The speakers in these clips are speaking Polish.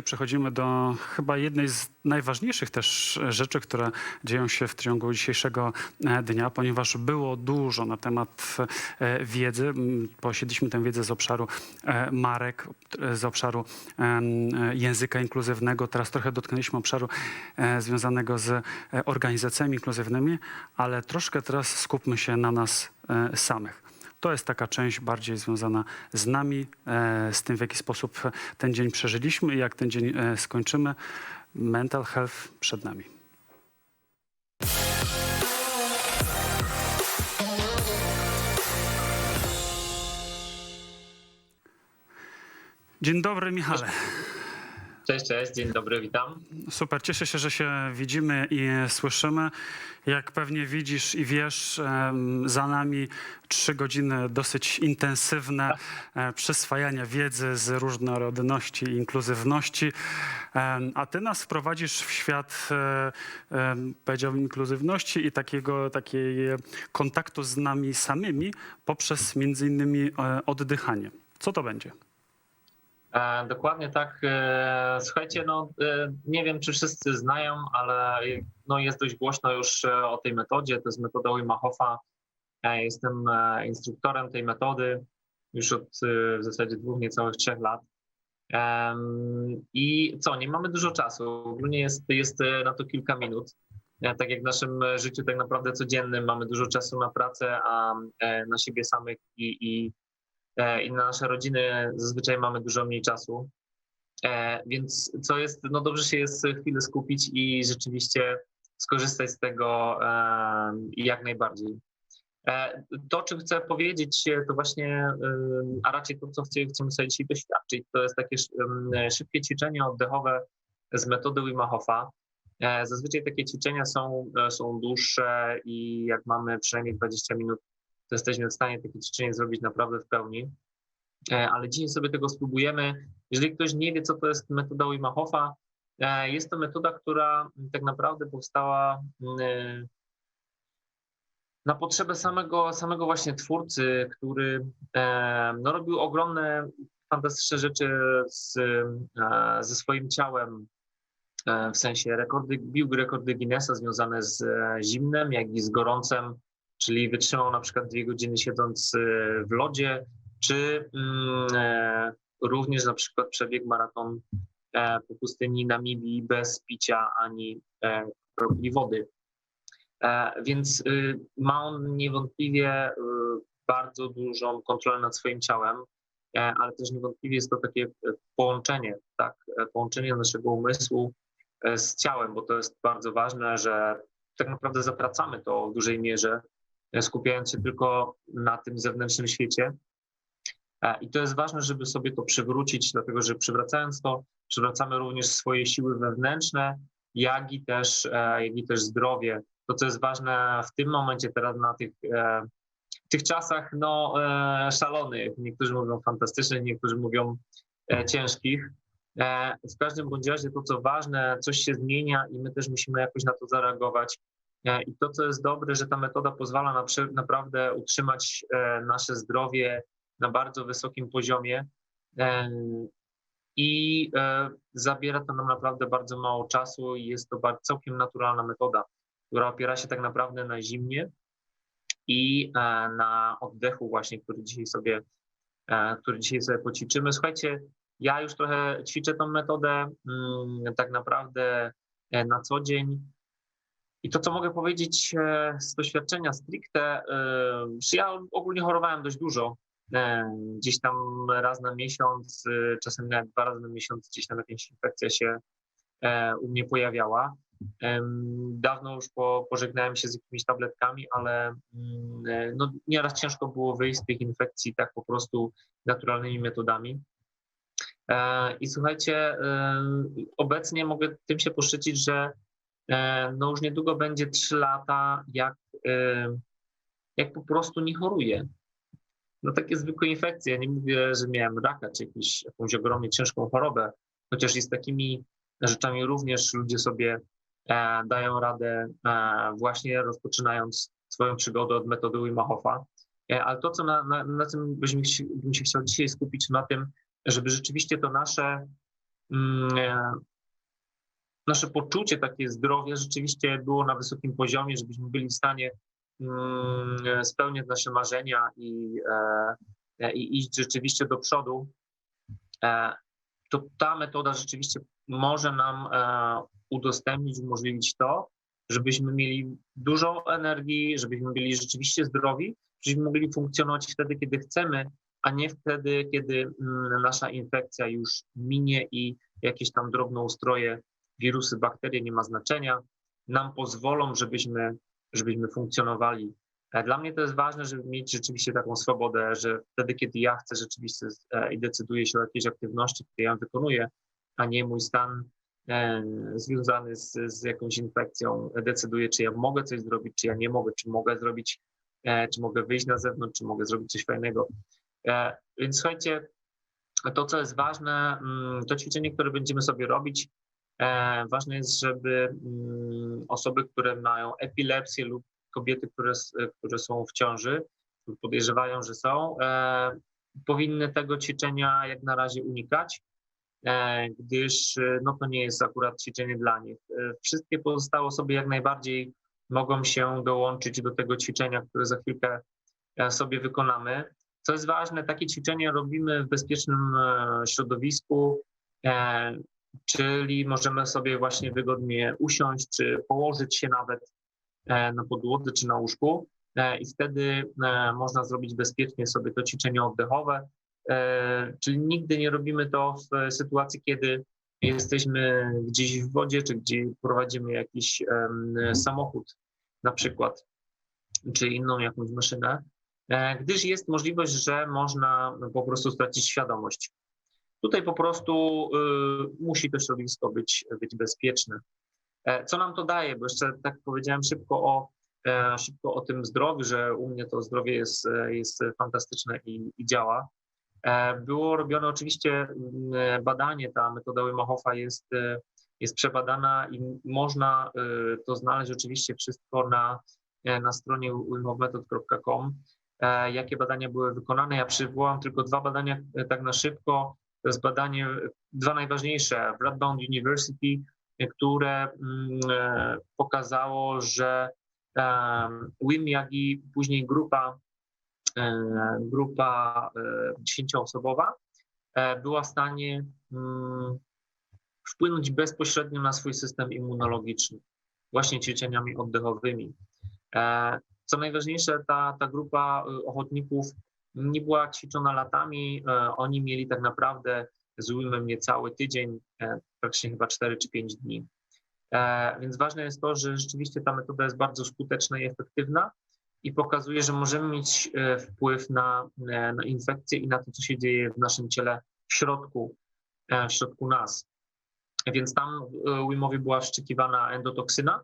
przechodzimy do chyba jednej z najważniejszych też rzeczy, które dzieją się w ciągu dzisiejszego e, dnia, ponieważ było dużo na temat e, wiedzy. Posiedliśmy tę wiedzę z obszaru e, marek, z obszaru języka inkluzywnego. Teraz trochę dotknęliśmy obszaru związanego z organizacjami inkluzywnymi, ale troszkę teraz skupmy się na nas samych. To jest taka część bardziej związana z nami, e, z tym, w jaki sposób ten dzień przeżyliśmy i jak ten dzień e, skończymy. Mental health przed nami. Dzień dobry, Michale. Cześć, cześć, dzień dobry, witam. Super, cieszę się, że się widzimy i słyszymy. Jak pewnie widzisz i wiesz, za nami trzy godziny dosyć intensywne e, przyswajania wiedzy z różnorodności i inkluzywności. A ty nas wprowadzisz w świat, e, powiedziałbym, inkluzywności i takiego takiej kontaktu z nami samymi poprzez między innymi e, oddychanie. Co to będzie? E, dokładnie tak. E, słuchajcie, no e, nie wiem, czy wszyscy znają, ale no, jest dość głośno już e, o tej metodzie. To jest metoda Wima Hofa. E, jestem e, instruktorem tej metody już od e, w zasadzie dwóch, niecałych trzech lat. I co, nie mamy dużo czasu. Ogólnie jest, jest e, na to kilka minut. E, Tak jak w naszym e, życiu tak naprawdę codziennym mamy dużo czasu na pracę, a e, na siebie samych i, i e, i na nasze rodziny zazwyczaj mamy dużo mniej czasu. E, Więc co jest, no dobrze się jest chwilę skupić i rzeczywiście skorzystać z tego e, jak najbardziej. E, To, o czym chcę powiedzieć, e, to właśnie, e, a raczej to, co chcemy, sobie dzisiaj doświadczyć, to jest takie szybkie ćwiczenie oddechowe z metody Wima Hofa. E, Zazwyczaj takie ćwiczenia są, e, są dłuższe i jak mamy przynajmniej 20 minut to jesteśmy w stanie takie ćwiczenie zrobić naprawdę w pełni. E, Ale dzisiaj sobie tego spróbujemy. Jeżeli ktoś nie wie, co to jest metoda Wima Hofa, e, jest to metoda, która tak naprawdę powstała mm, na potrzebę samego, samego właśnie twórcy, który e, no, robił ogromne, fantastyczne rzeczy z, e, ze swoim ciałem, e, w sensie rekordy, bił rekordy Guinnessa związane z e, zimnem, jak i z gorącem, czyli wytrzymał na przykład dwie godziny siedząc e, w lodzie, czy mm, e, również na przykład przebiegł maraton e, po pustyni Namibii bez picia ani kropli wody. Więc y, ma on niewątpliwie y, bardzo dużą kontrolę nad swoim ciałem, ale też niewątpliwie jest to takie połączenie, tak, połączenie naszego umysłu z ciałem, bo to jest bardzo ważne, że tak naprawdę zatracamy to w dużej mierze, skupiając się tylko na tym zewnętrznym świecie. E, I to jest ważne, żeby sobie to przywrócić, dlatego że przywracając to, przywracamy również swoje siły wewnętrzne, jak i też, e, jak i też zdrowie. To, co jest ważne w tym momencie, teraz na tych, e, tych czasach no, szalonych, niektórzy mówią fantastycznych, niektórzy mówią ciężkich. W każdym bądź razie to, co ważne, coś się zmienia i my też musimy jakoś na to zareagować. E, I to, co jest dobre, że ta metoda pozwala na, naprawdę utrzymać e, nasze zdrowie na bardzo wysokim poziomie. E, I zabiera to nam naprawdę bardzo mało czasu i jest to całkiem naturalna metoda, która opiera się tak naprawdę na zimnie i na oddechu właśnie, który dzisiaj sobie, który dzisiaj sobie poćwiczymy. Słuchajcie, ja już trochę ćwiczę tą metodę mm, tak naprawdę na co dzień. I to, co mogę powiedzieć e, z doświadczenia stricte, e, ja ogólnie chorowałem dość dużo. E, Gdzieś tam raz na miesiąc, czasem nawet dwa razy na miesiąc, gdzieś tam jakaś infekcja się u mnie pojawiała. Dawno już po, pożegnałem się z jakimiś tabletkami, ale mm, no, nieraz ciężko było wyjść z tych infekcji tak po prostu naturalnymi metodami. I słuchajcie, obecnie mogę tym się poszczycić, że no już niedługo będzie 3 lata, jak, e, jak po prostu nie choruję. No takie zwykłe infekcje. Ja nie mówię, że miałem raka czy jakąś, jakąś ogromnie ciężką chorobę, chociaż i z takimi rzeczami również ludzie sobie e, dają radę e, właśnie rozpoczynając swoją przygodę od metody Wima Hofa. E, ale to, co na, na, na czym byśmy, bym się chciał dzisiaj skupić, na tym, żeby rzeczywiście to nasze mm, e, nasze poczucie takie zdrowia rzeczywiście było na wysokim poziomie, żebyśmy byli w stanie mm, spełniać nasze marzenia i, e, i iść rzeczywiście do przodu, e, to ta metoda rzeczywiście może nam e, udostępnić, umożliwić to, żebyśmy mieli dużo energii, żebyśmy byli rzeczywiście zdrowi, żebyśmy mogli funkcjonować wtedy, kiedy chcemy, a nie wtedy, kiedy mm, nasza infekcja już minie i jakieś tam drobnoustroje, wirusy, bakterie, nie ma znaczenia, nam pozwolą, żebyśmy, żebyśmy funkcjonowali. E, Dla mnie to jest ważne, żeby mieć rzeczywiście taką swobodę, że wtedy, kiedy ja chcę rzeczywiście e, i decyduję się o jakiejś aktywności, które ja wykonuję, a nie mój stan e, związany z, z jakąś infekcją decyduje, czy ja mogę coś zrobić, czy ja nie mogę, czy mogę zrobić, czy mogę wyjść na zewnątrz, czy mogę zrobić coś fajnego. Więc słuchajcie, to co jest ważne, mm, to ćwiczenie, które będziemy sobie robić, ważne jest, żeby mm, osoby, które mają epilepsję lub kobiety, które, s- które są w ciąży podejrzewają, że są, e, powinny tego ćwiczenia jak na razie unikać e, gdyż e, no, to nie jest akurat ćwiczenie dla nich. E, Wszystkie pozostałe osoby jak najbardziej mogą się dołączyć do tego ćwiczenia, które za chwilkę e, sobie wykonamy. Co jest ważne, takie ćwiczenie robimy w bezpiecznym e, środowisku, e, czyli możemy sobie właśnie wygodnie usiąść, czy położyć się nawet e, na podłodze, czy na łóżku e, i wtedy e, można zrobić bezpiecznie sobie to ćwiczenie oddechowe, Czyli nigdy nie robimy to w sytuacji, kiedy jesteśmy gdzieś w wodzie, czy gdzie prowadzimy jakiś samochód, na przykład, czy inną jakąś maszynę, gdyż jest możliwość, że można po prostu stracić świadomość. Tutaj po prostu y, musi to środowisko być, być bezpieczne. E, Co nam to daje? Bo jeszcze tak powiedziałem szybko o, e, szybko o tym zdrowiu, że u mnie to zdrowie jest, e, jest fantastyczne i, i działa. Było robione oczywiście badanie, ta metoda Wim Hofa jest, jest przebadana i można to znaleźć oczywiście wszystko na, na stronie wimhofmethod.com, jakie badania były wykonane. Ja przywołam tylko dwa badania tak na szybko. To jest badanie, dwa najważniejsze, w Radboud University, które mm, e, pokazało, że Wim, jak i później grupa e, grupa e, dziesięcioosobowa była w stanie mm, wpłynąć bezpośrednio na swój system immunologiczny, właśnie ćwiczeniami oddechowymi. Co najważniejsze, ta, ta grupa ochotników nie była ćwiczona latami, e, oni mieli tak naprawdę z Wimem niecały tydzień, e, praktycznie chyba 4 czy 5 dni. E, Więc ważne jest to, że rzeczywiście ta metoda jest bardzo skuteczna i efektywna i pokazuje, że możemy mieć wpływ na, na infekcję i na to, co się dzieje w naszym ciele w środku, w środku nas. Więc tam Wimowi była wszczekiwana endotoksyna,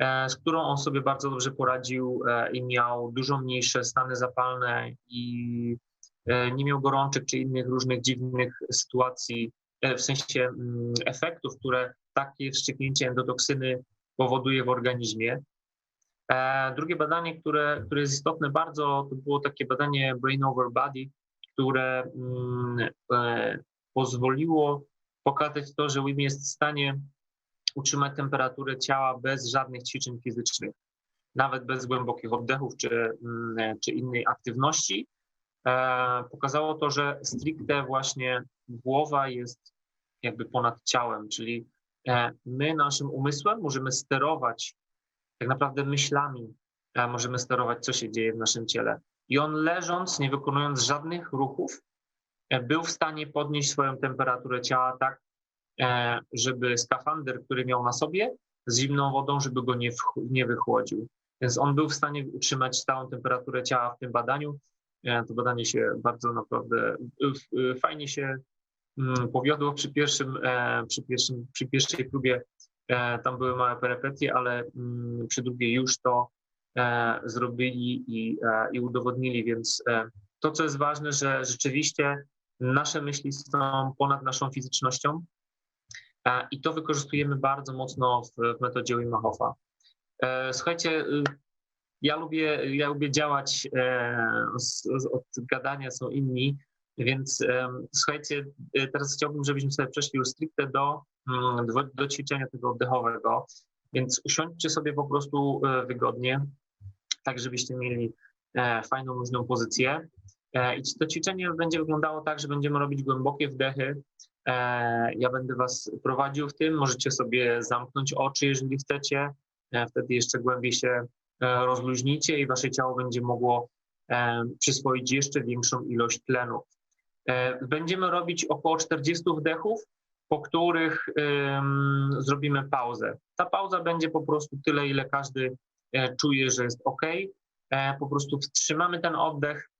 z którą on sobie bardzo dobrze poradził e, i miał dużo mniejsze stany zapalne i e, nie miał gorączek czy innych różnych dziwnych sytuacji, e, w sensie mm, efektów, które takie wszczeknięcie endotoksyny powoduje w organizmie. E, Drugie badanie, które, które jest istotne bardzo, to było takie badanie Brain over Body, które mm, e, pozwoliło pokazać to, że WIM jest w stanie utrzymać temperaturę ciała bez żadnych ćwiczeń fizycznych, nawet bez głębokich oddechów czy, mm, czy innej aktywności. E, Pokazało to, że stricte właśnie głowa jest jakby ponad ciałem, czyli e, my naszym umysłem możemy sterować tak naprawdę myślami e, możemy sterować, co się dzieje w naszym ciele. I on leżąc, nie wykonując żadnych ruchów, był w stanie podnieść swoją temperaturę ciała tak, żeby skafander, który miał na sobie, z zimną wodą, żeby go nie, nie wychłodził. Więc on był w stanie utrzymać stałą temperaturę ciała w tym badaniu. E, To badanie się bardzo naprawdę y, fajnie się mm, powiodło przy pierwszym, e, przy pierwszym, przy pierwszej próbie E, Tam były małe perypetie, ale mm, przy drugiej już to e, zrobili i, e, i udowodnili, więc e, to, co jest ważne, że rzeczywiście nasze myśli są ponad naszą fizycznością e, i to wykorzystujemy bardzo mocno w, w metodzie Wima Hofa. E, Słuchajcie, y, ja lubię, ja lubię działać, e, od gadania są inni, Więc słuchajcie, teraz chciałbym, żebyśmy sobie przeszli już stricte do, mm, do, do ćwiczenia tego oddechowego. Więc usiądźcie sobie po prostu e, wygodnie, tak żebyście mieli e, fajną, luźną pozycję. E, I to ćwiczenie będzie wyglądało tak, że będziemy robić głębokie wdechy. E, Ja będę Was prowadził w tym. Możecie sobie zamknąć oczy, jeżeli chcecie. E, Wtedy jeszcze głębiej się e, rozluźnicie i Wasze ciało będzie mogło przyswoić jeszcze większą ilość tlenu. Będziemy robić około 40 wdechów, po których zrobimy pauzę. Ta pauza będzie po prostu tyle, ile każdy czuje, że jest ok. Po prostu wstrzymamy ten oddech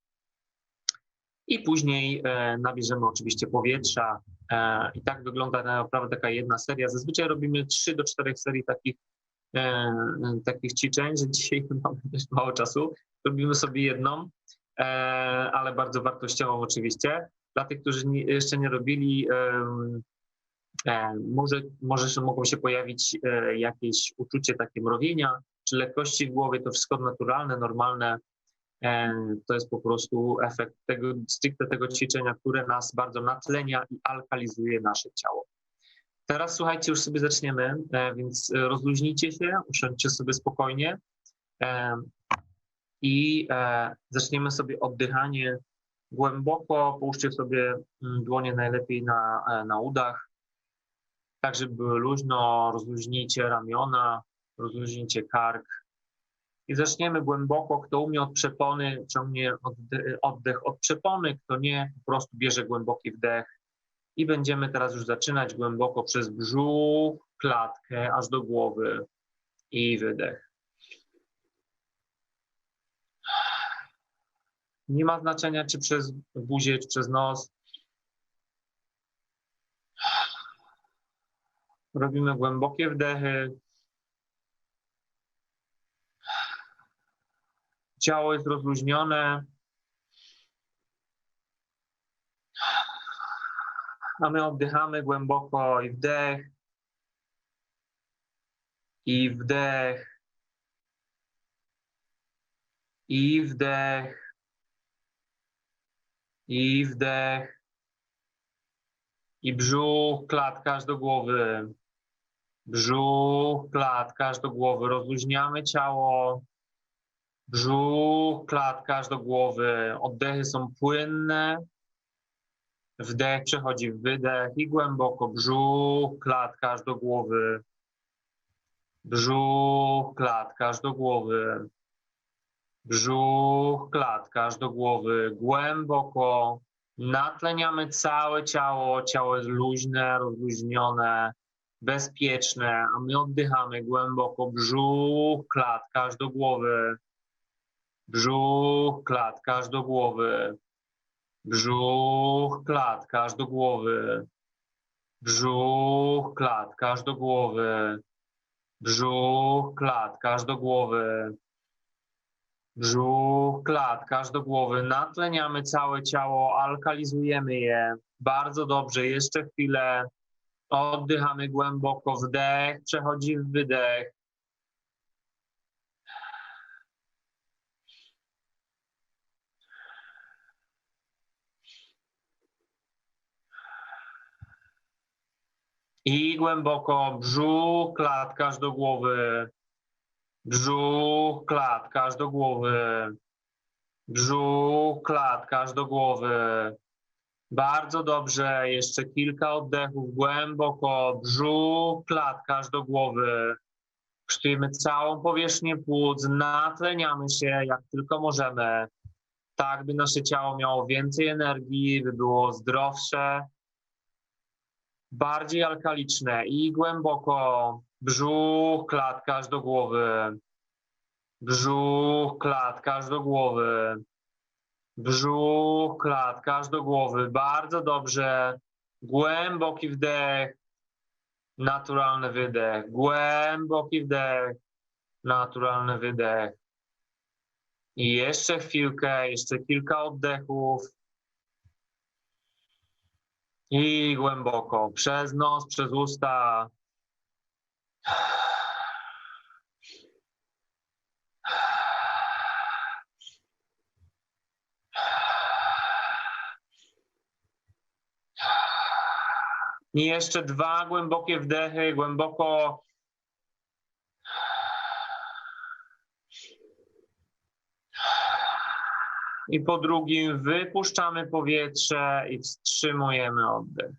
i później nabierzemy oczywiście powietrza. E, I tak wygląda naprawdę taka jedna seria. Zazwyczaj robimy 3 do 4 serii takich, e, takich ćwiczeń, że dzisiaj mamy dość mało czasu. Robimy sobie jedną, e, ale bardzo wartościową oczywiście. Dla tych, którzy jeszcze nie robili, może, może że mogą się pojawić jakieś uczucie takie mrowienia, czy lekkości w głowie, to wszystko naturalne, normalne. E, To jest po prostu efekt tego, stricte tego ćwiczenia, które nas bardzo natlenia i alkalizuje nasze ciało. Teraz słuchajcie, już sobie zaczniemy, e, więc rozluźnijcie się, usiądźcie sobie spokojnie e, i zaczniemy sobie oddychanie głęboko. Połóżcie sobie mm, dłonie najlepiej na, na udach, tak żeby były luźno, rozluźnijcie ramiona, rozluźnijcie kark. I zaczniemy głęboko. Kto umie od przepony, ciągnie odde- oddech od przepony, kto nie, po prostu bierze głęboki wdech. I będziemy teraz już zaczynać głęboko przez brzuch, klatkę, aż do głowy i wydech. Nie ma znaczenia, czy przez buzię, czy przez nos. Robimy głębokie wdechy. Ciało jest rozluźnione. A my oddychamy głęboko i wdech. I wdech. I wdech. I wdech. I brzuch, klatka aż do głowy. Brzuch, klatka aż do głowy. Rozluźniamy ciało. Brzuch, klatka aż do głowy. Oddechy są płynne. Wdech przechodzi w wydech i głęboko. Brzuch, klatka aż do głowy. Brzuch, klatka aż do głowy. Brzuch, klatka aż do głowy. Głęboko. Natleniamy całe ciało. Ciało jest luźne, rozluźnione, bezpieczne, a my oddychamy głęboko. Brzuch, klatka aż do głowy. Brzuch, klatka aż do głowy. Brzuch, klatka aż do głowy. Brzuch, klatka aż do głowy. Brzuch, klatka aż do głowy. Brzuch, klatka aż do głowy. Natleniamy całe ciało, alkalizujemy je. Bardzo dobrze. Jeszcze chwilę. Oddychamy głęboko. Wdech, przechodzi w wydech. I głęboko brzuch, klatka aż do głowy. Brzuch, klatka aż do głowy. Brzuch, klatka aż do głowy. Bardzo dobrze. Jeszcze kilka oddechów głęboko. Brzuch, klatka aż do głowy. Ksztujemy całą powierzchnię płuc, natleniamy się jak tylko możemy, tak by nasze ciało miało więcej energii, by było zdrowsze, bardziej alkaliczne i głęboko. Brzuch, klatka aż do głowy. Brzuch, klatka aż do głowy. Brzuch, klatka aż do głowy. Bardzo dobrze. Głęboki wdech, naturalny wydech. Głęboki wdech, naturalny wydech. I jeszcze chwilkę, jeszcze kilka oddechów. I głęboko, przez nos, przez usta. I jeszcze dwa głębokie wdechy, głęboko I po drugim wypuszczamy powietrze i wstrzymujemy oddech.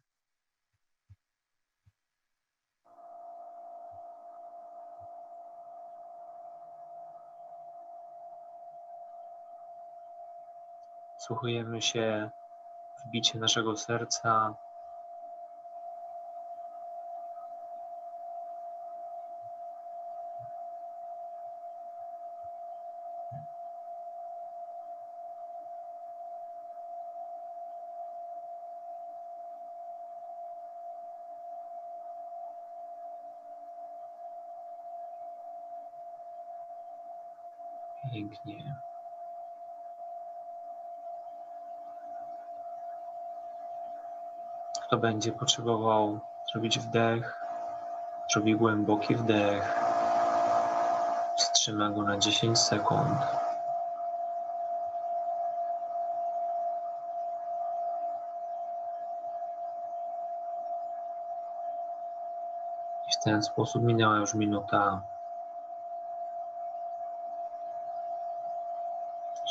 Słuchujemy się w bicie naszego serca. Pięknie. Kto będzie potrzebował zrobić wdech, zrobi głęboki wdech. Wstrzyma go na 10 sekund. I w ten sposób minęła już minuta.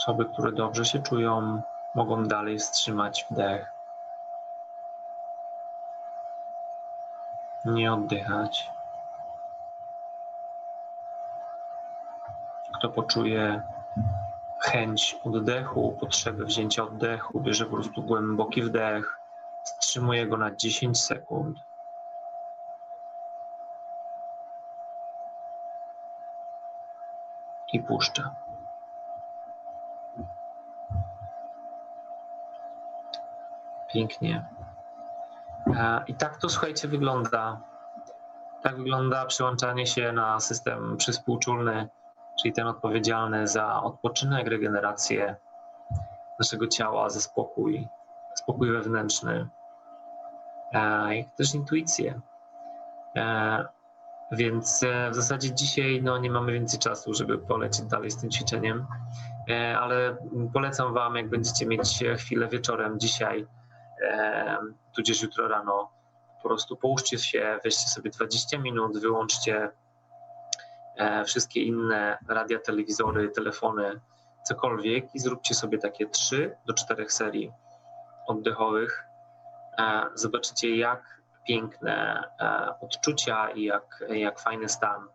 Osoby, które dobrze się czują, mogą dalej wstrzymać wdech. nie oddychać. Kto poczuje chęć oddechu, potrzebę wzięcia oddechu, bierze po prostu głęboki wdech, wstrzymuje go na 10 sekund. I puszcza. Pięknie. E, I tak to słuchajcie wygląda. Tak wygląda przyłączanie się na system przyspółczulny, czyli ten odpowiedzialny za odpoczynek, regenerację naszego ciała, za spokój, spokój wewnętrzny, e, jak też intuicję. E, Więc w zasadzie dzisiaj no, nie mamy więcej czasu, żeby polecieć dalej z tym ćwiczeniem, ale polecam Wam, jak będziecie mieć chwilę wieczorem dzisiaj, tudzież jutro rano. Po prostu połóżcie się, weźcie sobie 20 minut, wyłączcie e, wszystkie inne radia, telewizory, telefony, cokolwiek i zróbcie sobie takie 3 do 4 serii oddechowych. E, Zobaczycie, jak piękne e, odczucia i jak, jak fajny stan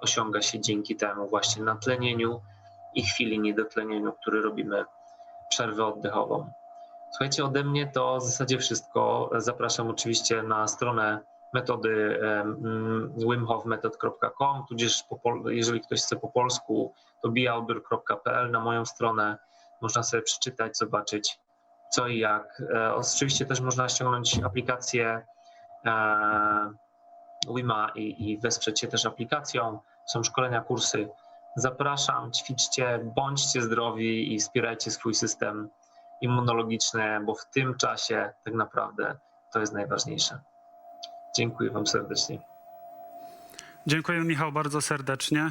osiąga się dzięki temu właśnie natlenieniu i chwili niedotlenieniu, który robimy przerwę oddechową. Słuchajcie, ode mnie to w zasadzie wszystko. Zapraszam oczywiście na stronę metody wimhofmethod.com, tudzież jeżeli ktoś chce po polsku, to beoutdoor.pl na moją stronę. Można sobie przeczytać, zobaczyć co i jak. E, Oczywiście też można ściągnąć aplikację e, Wima i, i wesprzeć się też aplikacją. Są szkolenia, kursy. Zapraszam, ćwiczcie, bądźcie zdrowi i wspierajcie swój system immunologiczne, bo w tym czasie tak naprawdę to jest najważniejsze. Dziękuję Wam serdecznie. Dziękuję Michał bardzo serdecznie.